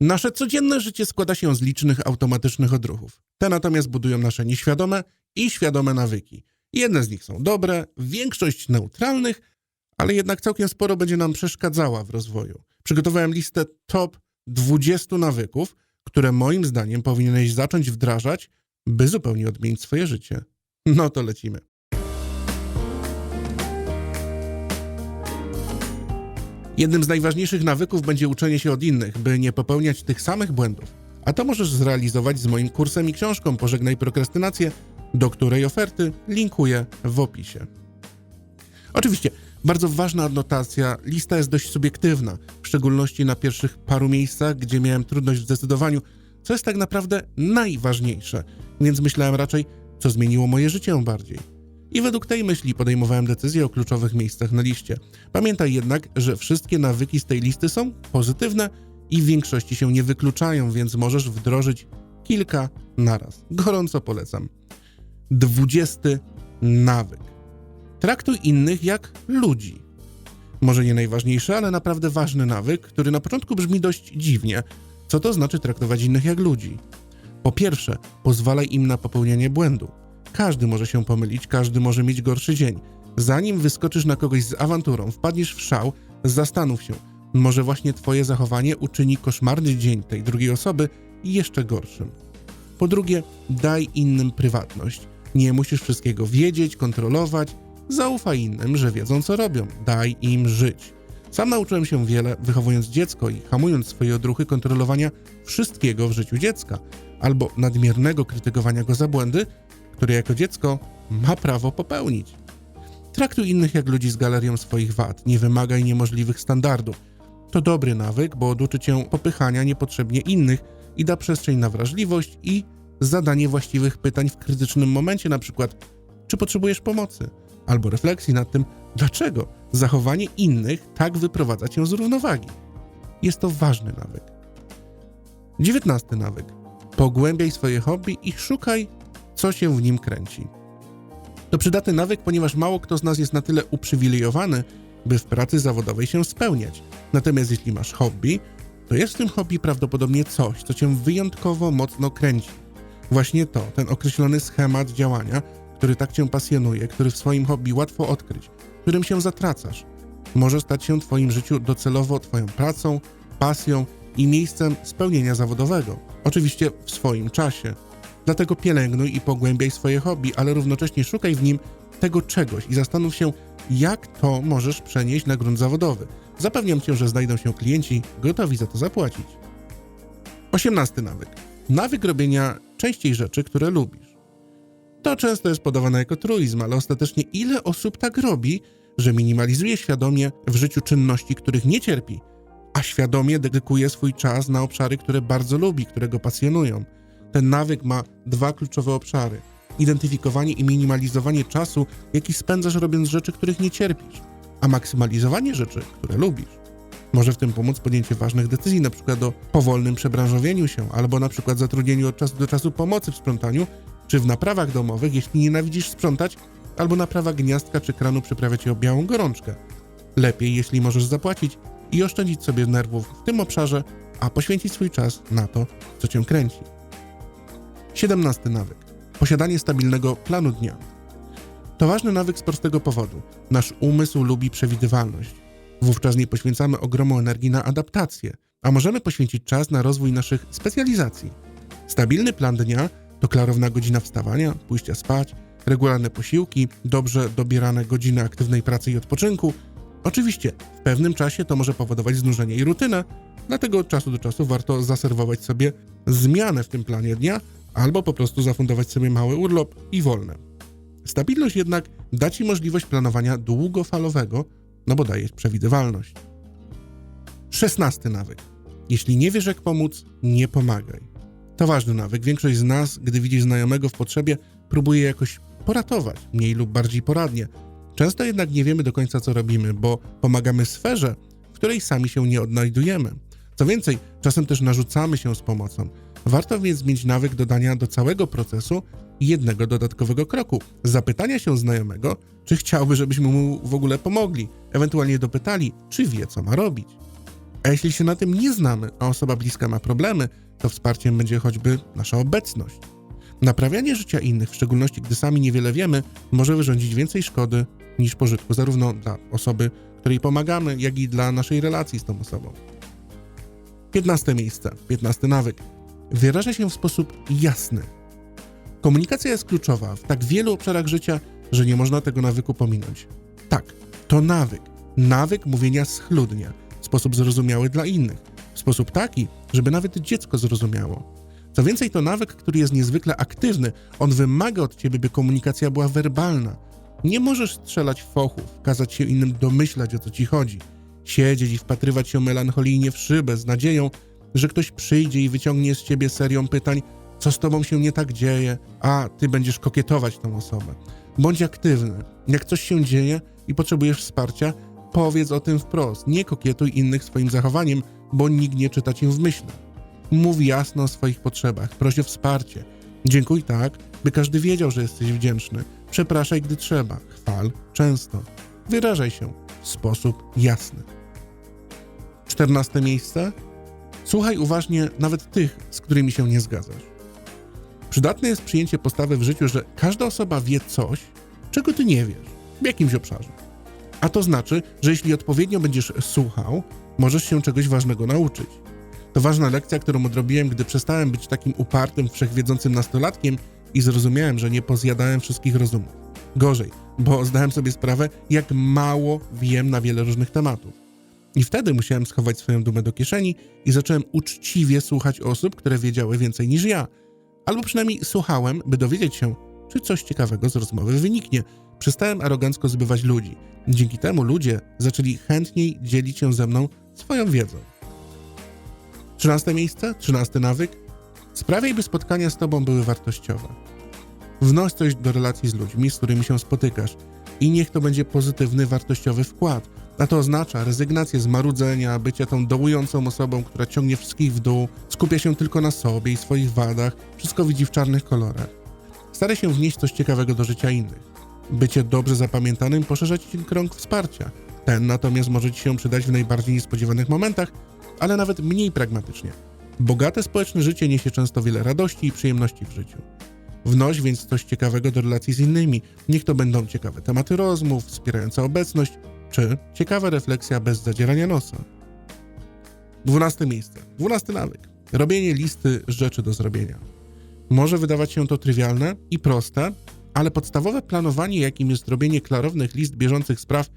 Nasze codzienne życie składa się z licznych automatycznych odruchów. Te natomiast budują nasze nieświadome i świadome nawyki. Jedne z nich są dobre, większość neutralnych, ale jednak całkiem sporo będzie nam przeszkadzała w rozwoju. Przygotowałem listę top 20 nawyków, które moim zdaniem powinieneś zacząć wdrażać, by zupełnie odmienić swoje życie. No to lecimy. Jednym z najważniejszych nawyków będzie uczenie się od innych, by nie popełniać tych samych błędów. A to możesz zrealizować z moim kursem i książką Pożegnaj prokrastynację, do której oferty linkuję w opisie. Oczywiście, bardzo ważna adnotacja, lista jest dość subiektywna, w szczególności na pierwszych paru miejscach, gdzie miałem trudność w zdecydowaniu, co jest tak naprawdę najważniejsze, więc myślałem raczej, co zmieniło moje życie bardziej. I według tej myśli podejmowałem decyzje o kluczowych miejscach na liście. Pamiętaj jednak, że wszystkie nawyki z tej listy są pozytywne i w większości się nie wykluczają, więc możesz wdrożyć kilka naraz. Gorąco polecam. Dwudziesty nawyk. Traktuj innych jak ludzi. Może nie najważniejszy, ale naprawdę ważny nawyk, który na początku brzmi dość dziwnie. Co to znaczy traktować innych jak ludzi? Po pierwsze, pozwalaj im na popełnianie błędu. Każdy może się pomylić, każdy może mieć gorszy dzień. Zanim wyskoczysz na kogoś z awanturą, wpadniesz w szał, zastanów się. Może właśnie twoje zachowanie uczyni koszmarny dzień tej drugiej osoby jeszcze gorszym. Po drugie, daj innym prywatność. Nie musisz wszystkiego wiedzieć, kontrolować. Zaufaj innym, że wiedzą co robią. Daj im żyć. Sam nauczyłem się wiele, wychowując dziecko i hamując swoje odruchy kontrolowania wszystkiego w życiu dziecka, albo nadmiernego krytykowania go za błędy, które jako dziecko ma prawo popełnić. Traktuj innych jak ludzi z galerią swoich wad, nie wymagaj niemożliwych standardów. To dobry nawyk, bo oduczy cię popychania niepotrzebnie innych i da przestrzeń na wrażliwość i zadanie właściwych pytań w krytycznym momencie, na przykład czy potrzebujesz pomocy, albo refleksji nad tym, dlaczego zachowanie innych tak wyprowadza cię z równowagi. Jest to ważny nawyk. Dziewiętnasty nawyk. Pogłębiaj swoje hobby i szukaj, co się w nim kręci. To przydatny nawyk, ponieważ mało kto z nas jest na tyle uprzywilejowany, by w pracy zawodowej się spełniać. Natomiast jeśli masz hobby, to jest w tym hobby prawdopodobnie coś, co cię wyjątkowo mocno kręci. Właśnie to, ten określony schemat działania, który tak cię pasjonuje, który w swoim hobby łatwo odkryć, którym się zatracasz, może stać się w twoim życiu docelowo twoją pracą, pasją i miejscem spełnienia zawodowego. Oczywiście w swoim czasie. Dlatego pielęgnuj i pogłębiaj swoje hobby, ale równocześnie szukaj w nim tego czegoś i zastanów się, jak to możesz przenieść na grunt zawodowy. Zapewniam cię, że znajdą się klienci gotowi za to zapłacić. 18 nawyk. Nawyk robienia częściej rzeczy, które lubisz. To często jest podawane jako truizm, ale ostatecznie ile osób tak robi, że minimalizuje świadomie w życiu czynności, których nie cierpi, a świadomie dedykuje swój czas na obszary, które bardzo lubi, które go pasjonują. Ten nawyk ma dwa kluczowe obszary: identyfikowanie i minimalizowanie czasu, jaki spędzasz robiąc rzeczy, których nie cierpisz, a maksymalizowanie rzeczy, które lubisz. Może w tym pomóc podjęcie ważnych decyzji, np. o powolnym przebranżowieniu się, albo np. zatrudnieniu od czasu do czasu pomocy w sprzątaniu, czy w naprawach domowych, jeśli nienawidzisz sprzątać, albo naprawa gniazdka czy kranu przyprawia cię o białą gorączkę. Lepiej, jeśli możesz zapłacić i oszczędzić sobie nerwów w tym obszarze, a poświęcić swój czas na to, co cię kręci. 17 nawyk. Posiadanie stabilnego planu dnia. To ważny nawyk z prostego powodu. Nasz umysł lubi przewidywalność. Wówczas nie poświęcamy ogromu energii na adaptację, a możemy poświęcić czas na rozwój naszych specjalizacji. Stabilny plan dnia to klarowna godzina wstawania, pójścia spać, regularne posiłki, dobrze dobierane godziny aktywnej pracy i odpoczynku. Oczywiście, w pewnym czasie to może powodować znużenie i rutynę, dlatego od czasu do czasu warto zaserwować sobie zmianę w tym planie dnia albo po prostu zafundować sobie mały urlop i wolne. Stabilność jednak da Ci możliwość planowania długofalowego, no bo daje przewidywalność. Szesnasty nawyk. Jeśli nie wiesz jak pomóc, nie pomagaj. To ważny nawyk. Większość z nas, gdy widzi znajomego w potrzebie, próbuje jakoś poratować, mniej lub bardziej poradnie. Często jednak nie wiemy do końca co robimy, bo pomagamy sferze, w której sami się nie odnajdujemy. Co więcej, czasem też narzucamy się z pomocą. Warto więc mieć nawyk dodania do całego procesu jednego dodatkowego kroku. Zapytania się znajomego, czy chciałby, żebyśmy mu w ogóle pomogli, ewentualnie dopytali, czy wie, co ma robić. A jeśli się na tym nie znamy, a osoba bliska ma problemy, to wsparciem będzie choćby nasza obecność. Naprawianie życia innych, w szczególności gdy sami niewiele wiemy, może wyrządzić więcej szkody niż pożytku, zarówno dla osoby, której pomagamy, jak i dla naszej relacji z tą osobą. 15 miejsce, 15 nawyk. Wyraża się w sposób jasny. Komunikacja jest kluczowa w tak wielu obszarach życia, że nie można tego nawyku pominąć. Tak, to nawyk. Nawyk mówienia schludnie, w sposób zrozumiały dla innych, w sposób taki, żeby nawet dziecko zrozumiało. Co więcej, to nawyk, który jest niezwykle aktywny. On wymaga od ciebie, by komunikacja była werbalna. Nie możesz strzelać fochów, kazać się innym domyślać, o co ci chodzi. Siedzieć i wpatrywać się melancholijnie w szybę z nadzieją, że ktoś przyjdzie i wyciągnie z ciebie serią pytań, co z tobą się nie tak dzieje, a ty będziesz kokietować tą osobę. Bądź aktywny. Jak coś się dzieje i potrzebujesz wsparcia, powiedz o tym wprost. Nie kokietuj innych swoim zachowaniem, bo nikt nie czyta cię w myślach. Mów jasno o swoich potrzebach, proś o wsparcie. Dziękuj tak, by każdy wiedział, że jesteś wdzięczny. Przepraszaj, gdy trzeba. Chwal często. Wyrażaj się w sposób jasny. 14 miejsce. Słuchaj uważnie nawet tych, z którymi się nie zgadzasz. Przydatne jest przyjęcie postawy w życiu, że każda osoba wie coś, czego ty nie wiesz, w jakimś obszarze. A to znaczy, że jeśli odpowiednio będziesz słuchał, możesz się czegoś ważnego nauczyć. To ważna lekcja, którą odrobiłem, gdy przestałem być takim upartym, wszechwiedzącym nastolatkiem i zrozumiałem, że nie pozjadałem wszystkich rozumów. Gorzej, bo zdałem sobie sprawę, jak mało wiem na wiele różnych tematów. I wtedy musiałem schować swoją dumę do kieszeni i zacząłem uczciwie słuchać osób, które wiedziały więcej niż ja. Albo przynajmniej słuchałem, by dowiedzieć się, czy coś ciekawego z rozmowy wyniknie. Przestałem arogancko zbywać ludzi. Dzięki temu ludzie zaczęli chętniej dzielić się ze mną swoją wiedzą. 13 miejsce, 13 nawyk. Sprawiaj, by spotkania z Tobą były wartościowe. Wnoś coś do relacji z ludźmi, z którymi się spotykasz i niech to będzie pozytywny, wartościowy wkład. A to oznacza rezygnację z marudzenia, bycia tą dołującą osobą, która ciągnie wszystkich w dół, skupia się tylko na sobie i swoich wadach, wszystko widzi w czarnych kolorach. Staraj się wnieść coś ciekawego do życia innych. Bycie dobrze zapamiętanym poszerza Ci krąg wsparcia. Ten natomiast może Ci się przydać w najbardziej niespodziewanych momentach, ale nawet mniej pragmatycznie. Bogate społeczne życie niesie często wiele radości i przyjemności w życiu. Wnoś więc coś ciekawego do relacji z innymi. Niech to będą ciekawe tematy rozmów, wspierająca obecność, czy ciekawa refleksja bez zadzierania nosa. Dwunaste miejsce. Dwunasty nawyk. Robienie listy rzeczy do zrobienia. Może wydawać się to trywialne i proste, ale podstawowe planowanie, jakim jest robienie klarownych list bieżących spraw,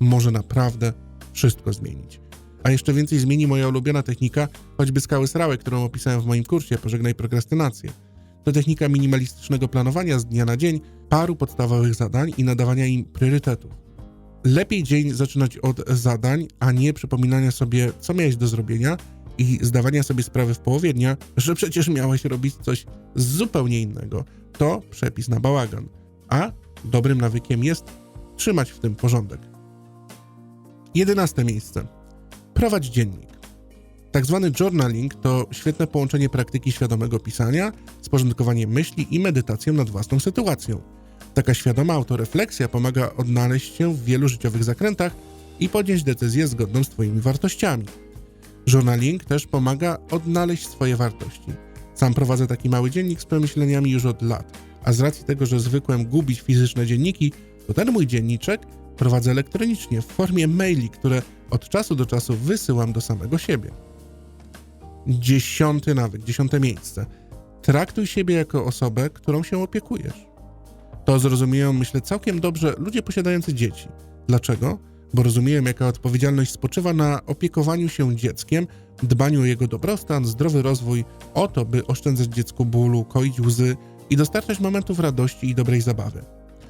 może naprawdę wszystko zmienić. A jeszcze więcej zmieni moja ulubiona technika, choćby skały srałe, którą opisałem w moim kursie Pożegnaj prokrastynację. To technika minimalistycznego planowania z dnia na dzień paru podstawowych zadań i nadawania im priorytetów. Lepiej dzień zaczynać od zadań, a nie przypominania sobie, co miałeś do zrobienia i zdawania sobie sprawy w połowie dnia, że przecież miałeś robić coś zupełnie innego. To przepis na bałagan. A dobrym nawykiem jest trzymać w tym porządek. Jedenaste miejsce. Prowadź dziennik. Tak zwany journaling to świetne połączenie praktyki świadomego pisania z porządkowaniem myśli i medytacją nad własną sytuacją. Taka świadoma autorefleksja pomaga odnaleźć się w wielu życiowych zakrętach i podjąć decyzję zgodną z Twoimi wartościami. Journaling też pomaga odnaleźć swoje wartości. Sam prowadzę taki mały dziennik z przemyśleniami już od lat, a z racji tego, że zwykłem gubić fizyczne dzienniki, to ten mój dzienniczek prowadzę elektronicznie w formie maili, które od czasu do czasu wysyłam do samego siebie. Dziesiąty nawyk, dziesiąte miejsce. Traktuj siebie jako osobę, którą się opiekujesz. To zrozumieją, myślę, całkiem dobrze ludzie posiadający dzieci. Dlaczego? Bo rozumieją, jaka odpowiedzialność spoczywa na opiekowaniu się dzieckiem, dbaniu o jego dobrostan, zdrowy rozwój, o to, by oszczędzać dziecku bólu, koić łzy i dostarczać momentów radości i dobrej zabawy.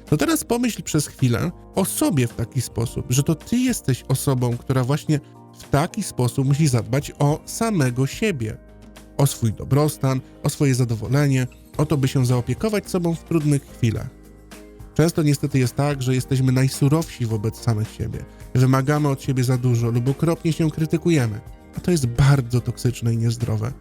To teraz pomyśl przez chwilę o sobie w taki sposób, że to ty jesteś osobą, która właśnie w taki sposób musi zadbać o samego siebie, o swój dobrostan, o swoje zadowolenie, o to, by się zaopiekować sobą w trudnych chwilach. Często niestety jest tak, że jesteśmy najsurowsi wobec samych siebie. Wymagamy od siebie za dużo lub okropnie się krytykujemy, a to jest bardzo toksyczne i niezdrowe.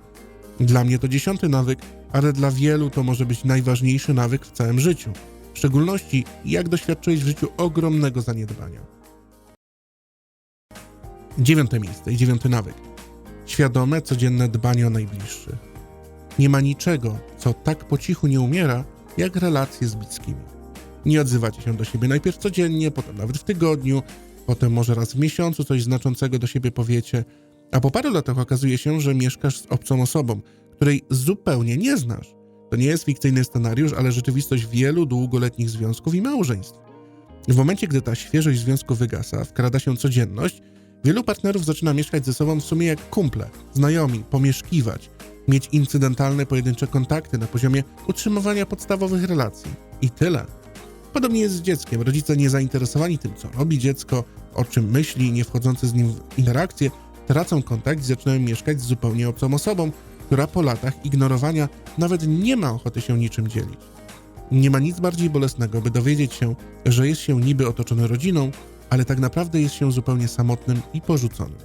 Dla mnie to dziesiąty nawyk, ale dla wielu to może być najważniejszy nawyk w całym życiu w szczególności jak doświadczyłeś w życiu ogromnego zaniedbania. Dziewiąte miejsce i dziewiąty nawyk. Świadome, codzienne dbanie o najbliższych. Nie ma niczego, co tak po cichu nie umiera, jak relacje z bliskimi. Nie odzywacie się do siebie najpierw codziennie, potem nawet w tygodniu, potem może raz w miesiącu coś znaczącego do siebie powiecie, a po paru latach okazuje się, że mieszkasz z obcą osobą, której zupełnie nie znasz. To nie jest fikcyjny scenariusz, ale rzeczywistość wielu długoletnich związków i małżeństw. W momencie, gdy ta świeżość związku wygasa, wkrada się codzienność, wielu partnerów zaczyna mieszkać ze sobą w sumie jak kumple, znajomi, pomieszkiwać, mieć incydentalne pojedyncze kontakty na poziomie utrzymywania podstawowych relacji. I tyle. Podobnie jest z dzieckiem. Rodzice niezainteresowani tym, co robi dziecko, o czym myśli, nie wchodzący z nim w interakcję, tracą kontakt i zaczynają mieszkać z zupełnie obcą osobą, która po latach ignorowania nawet nie ma ochoty się niczym dzielić. Nie ma nic bardziej bolesnego, by dowiedzieć się, że jest się niby otoczony rodziną, ale tak naprawdę jest się zupełnie samotnym i porzuconym.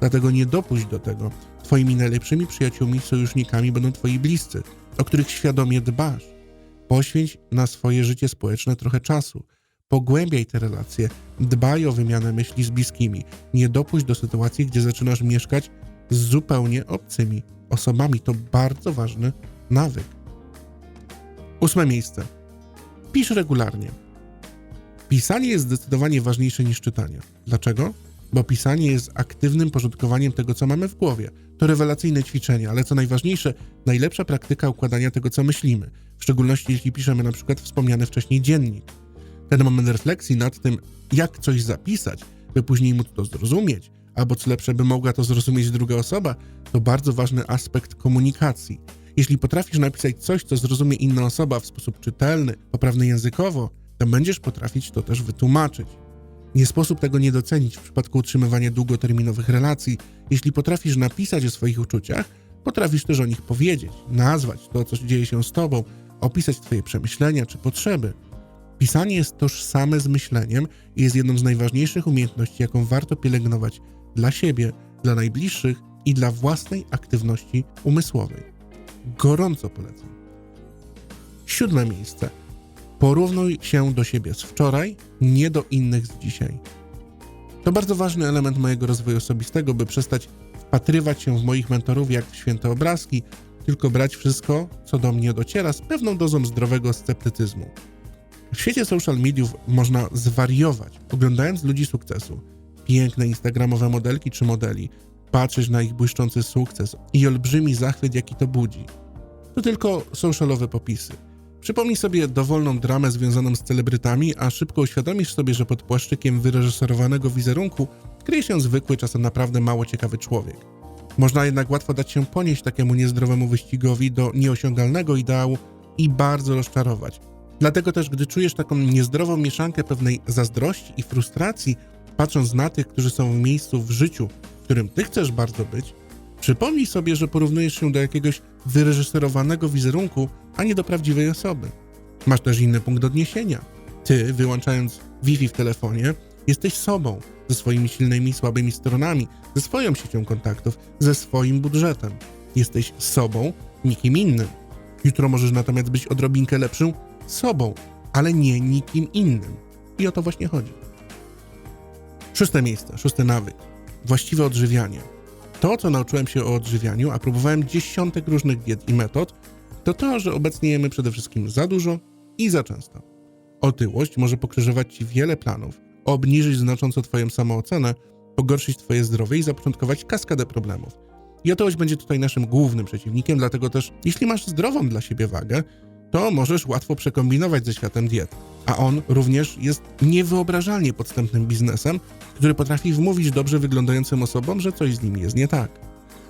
Dlatego nie dopuść do tego. Twoimi najlepszymi przyjaciółmi, sojusznikami będą twoi bliscy, o których świadomie dbasz. Poświęć na swoje życie społeczne trochę czasu. Pogłębiaj te relacje, dbaj o wymianę myśli z bliskimi. Nie dopuść do sytuacji, gdzie zaczynasz mieszkać z zupełnie obcymi osobami. To bardzo ważny nawyk. Ósme miejsce. Pisz regularnie. Pisanie jest zdecydowanie ważniejsze niż czytanie. Dlaczego? Bo pisanie jest aktywnym porządkowaniem tego, co mamy w głowie. To rewelacyjne ćwiczenie, ale co najważniejsze, najlepsza praktyka układania tego, co myślimy, w szczególności jeśli piszemy na przykład wspomniany wcześniej dziennik. Ten moment refleksji nad tym, jak coś zapisać, by później móc to zrozumieć, albo co lepsze, by mogła to zrozumieć druga osoba, to bardzo ważny aspekt komunikacji. Jeśli potrafisz napisać coś, co zrozumie inna osoba w sposób czytelny, poprawny językowo, to będziesz potrafić to też wytłumaczyć. Nie sposób tego nie docenić w przypadku utrzymywania długoterminowych relacji. Jeśli potrafisz napisać o swoich uczuciach, potrafisz też o nich powiedzieć, nazwać to, co dzieje się z tobą, opisać twoje przemyślenia czy potrzeby. Pisanie jest tożsame z myśleniem i jest jedną z najważniejszych umiejętności, jaką warto pielęgnować dla siebie, dla najbliższych i dla własnej aktywności umysłowej. Gorąco polecam. Siódme miejsce. Porównuj się do siebie z wczoraj, nie do innych z dzisiaj. To bardzo ważny element mojego rozwoju osobistego, by przestać wpatrywać się w moich mentorów jak w święte obrazki, tylko brać wszystko, co do mnie dociera, z pewną dozą zdrowego sceptycyzmu. W świecie social mediów można zwariować, oglądając ludzi sukcesu. Piękne instagramowe modelki czy modeli, patrzeć na ich błyszczący sukces i olbrzymi zachwyt, jaki to budzi. To tylko socialowe popisy. Przypomnij sobie dowolną dramę związaną z celebrytami, a szybko uświadomisz sobie, że pod płaszczykiem wyreżyserowanego wizerunku kryje się zwykły, czasem naprawdę mało ciekawy człowiek. Można jednak łatwo dać się ponieść takiemu niezdrowemu wyścigowi do nieosiągalnego ideału i bardzo rozczarować. Dlatego też, gdy czujesz taką niezdrową mieszankę pewnej zazdrości i frustracji, patrząc na tych, którzy są w miejscu w życiu, w którym ty chcesz bardzo być, przypomnij sobie, że porównujesz się do jakiegoś wyreżyserowanego wizerunku, a nie do prawdziwej osoby. Masz też inny punkt odniesienia. Ty, wyłączając Wi-Fi w telefonie, jesteś sobą, ze swoimi silnymi i słabymi stronami, ze swoją siecią kontaktów, ze swoim budżetem. Jesteś sobą, nikim innym. Jutro możesz natomiast być odrobinkę lepszym sobą, ale nie nikim innym. I o to właśnie chodzi. Szóste miejsce, szósty nawyk. Właściwe odżywianie. To, co nauczyłem się o odżywianiu, a próbowałem dziesiątek różnych diet i metod, to to, że obecnie jemy przede wszystkim za dużo i za często. Otyłość może pokrzyżować ci wiele planów, obniżyć znacząco twoją samoocenę, pogorszyć twoje zdrowie i zapoczątkować kaskadę problemów. I otyłość będzie tutaj naszym głównym przeciwnikiem, dlatego też, jeśli masz zdrową dla siebie wagę, to możesz łatwo przekombinować ze światem diet. A on również jest niewyobrażalnie podstępnym biznesem, który potrafi wmówić dobrze wyglądającym osobom, że coś z nimi jest nie tak.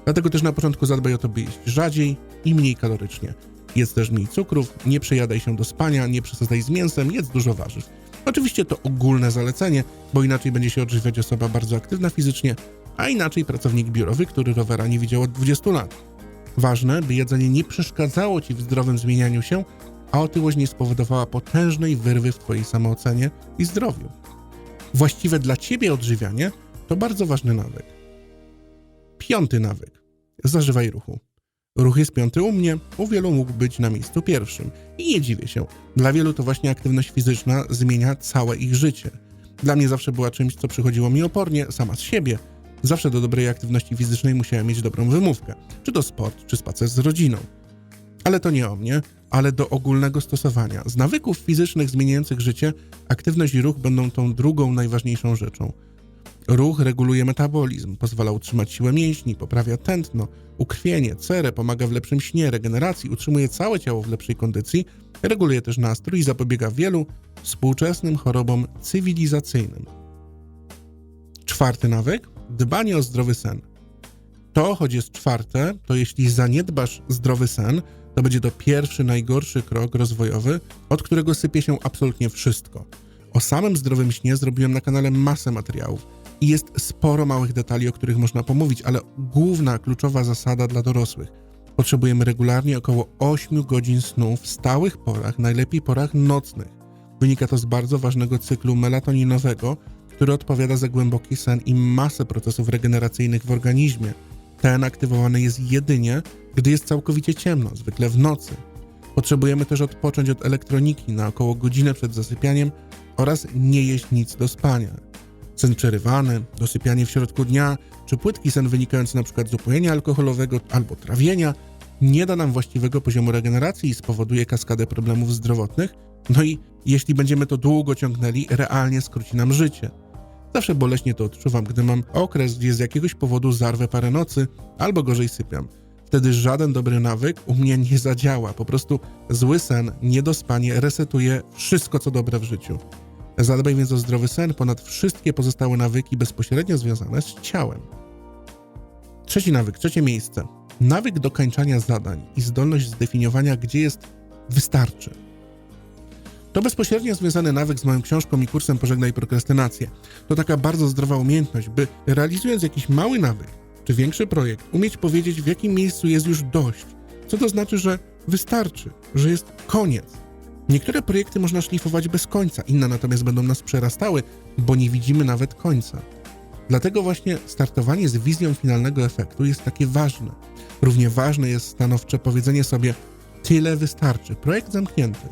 Dlatego też na początku zadbaj o to, by jeść rzadziej i mniej kalorycznie. Jedz też mniej cukrów, nie przejadaj się do spania, nie przesadzaj z mięsem, jedz dużo warzyw. Oczywiście to ogólne zalecenie, bo inaczej będzie się odżywiać osoba bardzo aktywna fizycznie, a inaczej pracownik biurowy, który rowera nie widział od 20 lat. Ważne, by jedzenie nie przeszkadzało ci w zdrowym zmienianiu się, a otyłość nie spowodowała potężnej wyrwy w twojej samoocenie i zdrowiu. Właściwe dla ciebie odżywianie to bardzo ważny nawyk. Piąty nawyk. Zażywaj ruchu. Ruch jest piąty u mnie, u wielu mógł być na miejscu pierwszym. I nie dziwię się. Dla wielu to właśnie aktywność fizyczna zmienia całe ich życie. Dla mnie zawsze była czymś, co przychodziło mi opornie, sama z siebie. Zawsze do dobrej aktywności fizycznej musiałem mieć dobrą wymówkę. Czy to sport, czy spacer z rodziną. Ale to nie o mnie, ale do ogólnego stosowania. Z nawyków fizycznych zmieniających życie, aktywność i ruch będą tą drugą najważniejszą rzeczą. Ruch reguluje metabolizm, pozwala utrzymać siłę mięśni, poprawia tętno, ukrwienie, cerę, pomaga w lepszym śnie, regeneracji, utrzymuje całe ciało w lepszej kondycji, reguluje też nastrój i zapobiega wielu współczesnym chorobom cywilizacyjnym. Czwarty nawyk dbanie o zdrowy sen. To, choć jest czwarte, to jeśli zaniedbasz zdrowy sen, to będzie to pierwszy, najgorszy krok rozwojowy, od którego sypie się absolutnie wszystko. O samym zdrowym śnie zrobiłem na kanale masę materiałów i jest sporo małych detali, o których można pomówić, ale główna, kluczowa zasada dla dorosłych. Potrzebujemy regularnie około 8 godzin snu w stałych porach, najlepiej porach nocnych. Wynika to z bardzo ważnego cyklu melatoninowego, który odpowiada za głęboki sen i masę procesów regeneracyjnych w organizmie. Ten aktywowany jest jedynie, gdy jest całkowicie ciemno, zwykle w nocy. Potrzebujemy też odpocząć od elektroniki na około godzinę przed zasypianiem oraz nie jeść nic do spania. Sen przerywany, dosypianie w środku dnia, czy płytki sen wynikający np. z upojenia alkoholowego albo trawienia nie da nam właściwego poziomu regeneracji i spowoduje kaskadę problemów zdrowotnych, no i jeśli będziemy to długo ciągnęli, realnie skróci nam życie. Zawsze boleśnie to odczuwam, gdy mam okres, gdzie z jakiegoś powodu zarwę parę nocy albo gorzej sypiam. Wtedy żaden dobry nawyk u mnie nie zadziała. Po prostu zły sen, niedospanie resetuje wszystko, co dobre w życiu. Zadbaj więc o zdrowy sen ponad wszystkie pozostałe nawyki bezpośrednio związane z ciałem. Trzeci nawyk, trzecie miejsce. Nawyk dokańczania zadań i zdolność zdefiniowania, gdzie jest wystarczy. To bezpośrednio związany nawyk z moją książką i kursem Pożegnaj prokrastynację. To taka bardzo zdrowa umiejętność, by realizując jakiś mały nawyk czy większy projekt, umieć powiedzieć, w jakim miejscu jest już dość. Co to znaczy, że wystarczy, że jest koniec. Niektóre projekty można szlifować bez końca, inne natomiast będą nas przerastały, bo nie widzimy nawet końca. Dlatego właśnie startowanie z wizją finalnego efektu jest takie ważne. Równie ważne jest stanowcze powiedzenie sobie: tyle wystarczy, projekt zamknięty.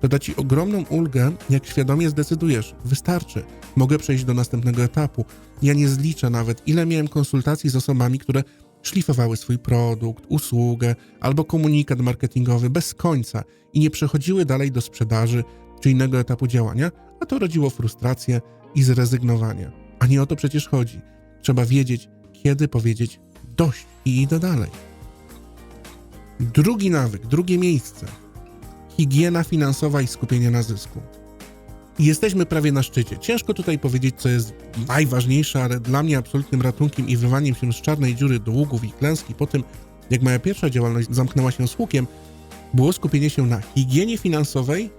To da ci ogromną ulgę, jak świadomie zdecydujesz: wystarczy, mogę przejść do następnego etapu. Ja nie zliczę nawet, ile miałem konsultacji z osobami, które szlifowały swój produkt, usługę albo komunikat marketingowy bez końca i nie przechodziły dalej do sprzedaży czy innego etapu działania, a to rodziło frustrację i zrezygnowanie. A nie o to przecież chodzi. Trzeba wiedzieć, kiedy powiedzieć dość i idę dalej. Drugi nawyk, drugie miejsce. Higiena finansowa i skupienie na zysku. I Jesteśmy prawie na szczycie. Ciężko tutaj powiedzieć, co jest najważniejsze, ale dla mnie absolutnym ratunkiem i wywaniem się z czarnej dziury długów i klęski po tym, jak moja pierwsza działalność zamknęła się z hukiem, było skupienie się na higienie finansowej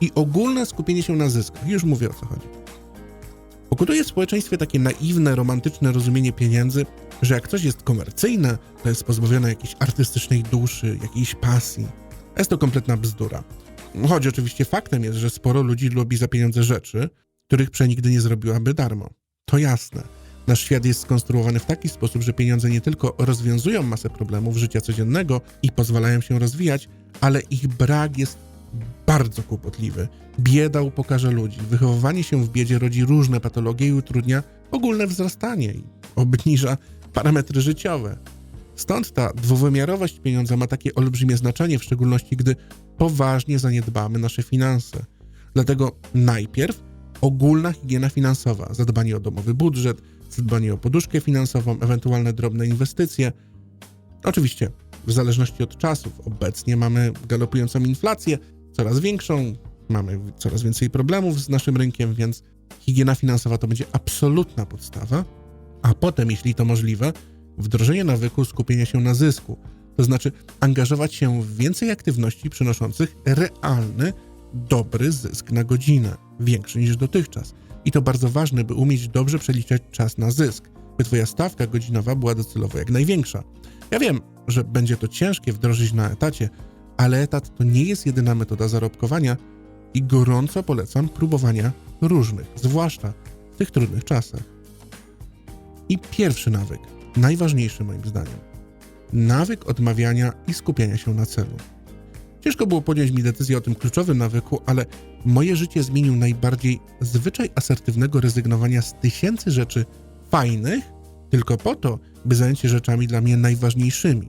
i ogólne skupienie się na zyskach. Już mówię o co chodzi. Pokutuje w społeczeństwie takie naiwne, romantyczne rozumienie pieniędzy, że jak coś jest komercyjne, to jest pozbawione jakiejś artystycznej duszy, jakiejś pasji. Jest to kompletna bzdura. Choć oczywiście faktem jest, że sporo ludzi lubi za pieniądze rzeczy, których przenigdy nie zrobiłaby darmo. To jasne. Nasz świat jest skonstruowany w taki sposób, że pieniądze nie tylko rozwiązują masę problemów życia codziennego i pozwalają się rozwijać, ale ich brak jest bardzo kłopotliwy. Bieda upokarza ludzi. Wychowywanie się w biedzie rodzi różne patologie i utrudnia ogólne wzrastanie i obniża parametry życiowe. Stąd ta dwuwymiarowość pieniądza ma takie olbrzymie znaczenie, w szczególności gdy poważnie zaniedbamy nasze finanse. Dlatego najpierw ogólna higiena finansowa, zadbanie o domowy budżet, zadbanie o poduszkę finansową, ewentualne drobne inwestycje. Oczywiście w zależności od czasów. Obecnie mamy galopującą inflację, coraz większą, mamy coraz więcej problemów z naszym rynkiem, więc higiena finansowa to będzie absolutna podstawa. A potem, jeśli to możliwe, wdrożenie nawyku skupienia się na zysku, to znaczy angażować się w więcej aktywności przynoszących realny, dobry zysk na godzinę, większy niż dotychczas. I to bardzo ważne, by umieć dobrze przeliczać czas na zysk, by Twoja stawka godzinowa była docelowo jak największa. Ja wiem, że będzie to ciężkie wdrożyć na etacie, ale etat to nie jest jedyna metoda zarobkowania i gorąco polecam próbowania różnych, zwłaszcza w tych trudnych czasach. I pierwszy nawyk, najważniejszy moim zdaniem. Nawyk odmawiania i skupiania się na celu. Ciężko było podjąć mi decyzję o tym kluczowym nawyku, ale moje życie zmienił najbardziej zwyczaj asertywnego rezygnowania z tysięcy rzeczy fajnych tylko po to, by zająć się rzeczami dla mnie najważniejszymi.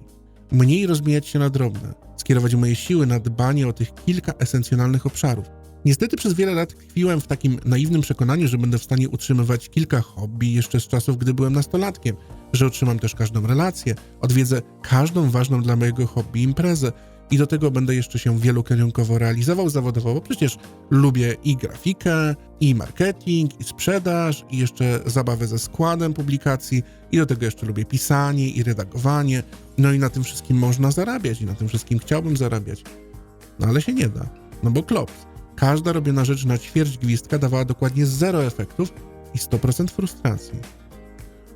Mniej rozbijać się na drobne, skierować moje siły na dbanie o tych kilka esencjonalnych obszarów. Niestety przez wiele lat tkwiłem w takim naiwnym przekonaniu, że będę w stanie utrzymywać kilka hobby jeszcze z czasów, gdy byłem nastolatkiem, że otrzymam też każdą relację, odwiedzę każdą ważną dla mojego hobby imprezę i do tego będę jeszcze się wielokierunkowo realizował zawodowo, bo przecież lubię i grafikę, i marketing, i sprzedaż, i jeszcze zabawę ze składem publikacji, i do tego jeszcze lubię pisanie i redagowanie. No i na tym wszystkim można zarabiać, i na tym wszystkim chciałbym zarabiać. No ale się nie da, no bo klops. Każda robiona rzecz na ćwierć gwizdka dawała dokładnie zero efektów i 100% frustracji.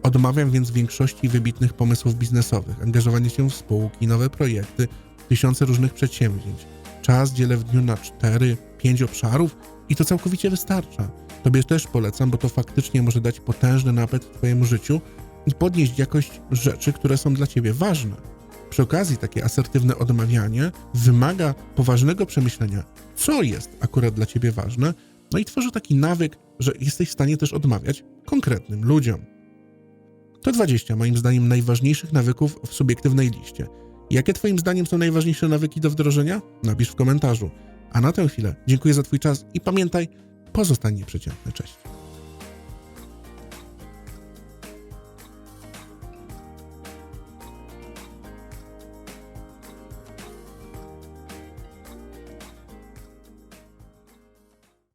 Odmawiam więc większości wybitnych pomysłów biznesowych, angażowanie się w spółki, nowe projekty, tysiące różnych przedsięwzięć. Czas dzielę w dniu na 4-5 obszarów i to całkowicie wystarcza. Tobie też polecam, bo to faktycznie może dać potężny napęd Twojemu życiu i podnieść jakość rzeczy, które są dla Ciebie ważne. Przy okazji takie asertywne odmawianie wymaga poważnego przemyślenia, co jest akurat dla Ciebie ważne, no i tworzy taki nawyk, że jesteś w stanie też odmawiać konkretnym ludziom. To 20 moim zdaniem najważniejszych nawyków w subiektywnej liście. Jakie Twoim zdaniem są najważniejsze nawyki do wdrożenia? Napisz w komentarzu. A na tę chwilę dziękuję za Twój czas i pamiętaj, pozostań nieprzeciętny. Cześć.